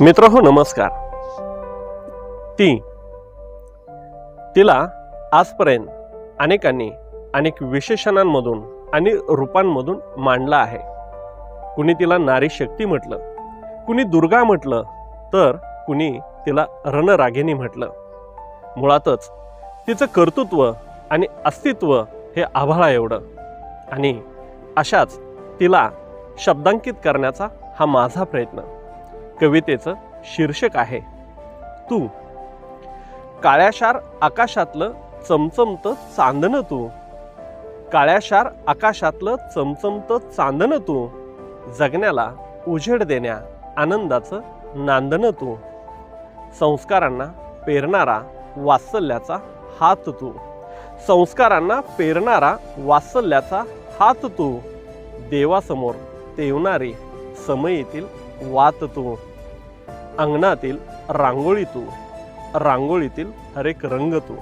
मित्र हो नमस्कार. ती. तिला आजपर्यंत अनेकांनी अनेक विशेषणांमधून आणि रूपांमधून मांडलं आहे. कुणी तिला नारी शक्ती म्हटलं कुणी दुर्गा म्हटलं तर कुणी तिला रणरागिणी म्हटलं. मुळातच तिचं कर्तृत्व आणि अस्तित्व हे आभाळा एवढं. आणि अशाच तिला शब्दांकित करण्याचा हा माझा प्रयत्न. कवितेचं शीर्षक आहे तू. काळ्याशार आकाशातलं चमचमत चांदणं तू. काळ्याशार आकाशातलं चमचमत चांदणं तू. जगण्याला उजेड देण्या आनंदाचं नांदणं तू. संस्कारांना पेरणारा वात्सल्याचा हात तू. संस्कारांना पेरणारा वात्सल्याचा हात तू. देवासमोर तेवणारी समयीतील वात तू. अंगणातील रांगोळी तू रांगोळीतील हरेक रंग तू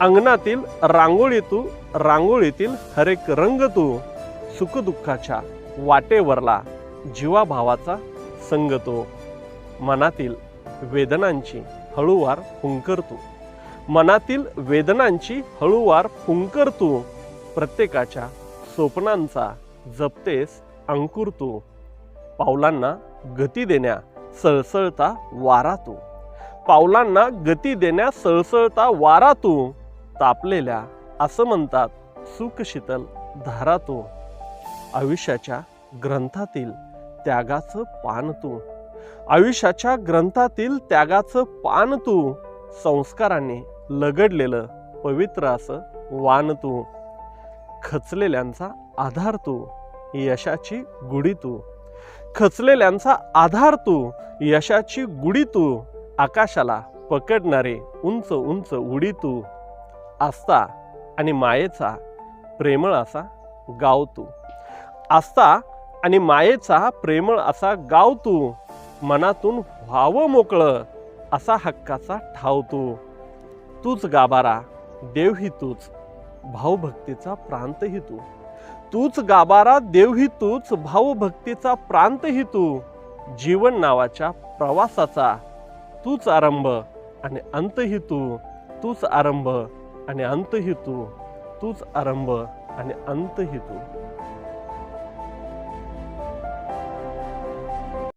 अंगणातील रांगोळी तू रांगोळीतील हरेक रंग तू सुखदुःखाच्या वाटेवरला जीवाभावाचा संग तो मनातील वेदनांची हळूवार हुंकर तू मनातील वेदनांची हळूवार हुंकर तू प्रत्येकाच्या स्वप्नांचा जपतेस अंकुर तू पावलांना गती देण्या सळसळता वारा तू. पावलांना गती देण्या सळसळता वारा तू. तापलेल्या असं म्हणतात सुख शीतल धारा तू. आयुष्याच्या ग्रंथातील त्यागाचं पान तू. आयुष्याच्या ग्रंथातील त्यागाचं पान तू. संस्काराने लगडलेलं पवित्र असं वान तू. खचलेल्यांचा आधार तू. यशाची गुढी तू. खचलेल्यांचा आधार तू यशाची गुढी तू आकाशाला पकडणारे उंच उंच उडी तू. आस्था आणि मायेचा प्रेमळ असा गाव तू. आस्था आणि मायेचा प्रेमळ असा गाव तू. मनातून व्हावं मोकळं असा हक्काचा ठाव तू. तूच गाभारा देवही तूच भावभक्तीचा प्रांतही तू. तूच गाभारा देव ही तूच भावभक्तीचा प्रांत ही तू. जीवन नावाच्या प्रवासाचा. तूच आरंभ आणि अंतही तू. तूच आरंभ आणि अंतही तू. तूच आरंभ आणि अंतही तू.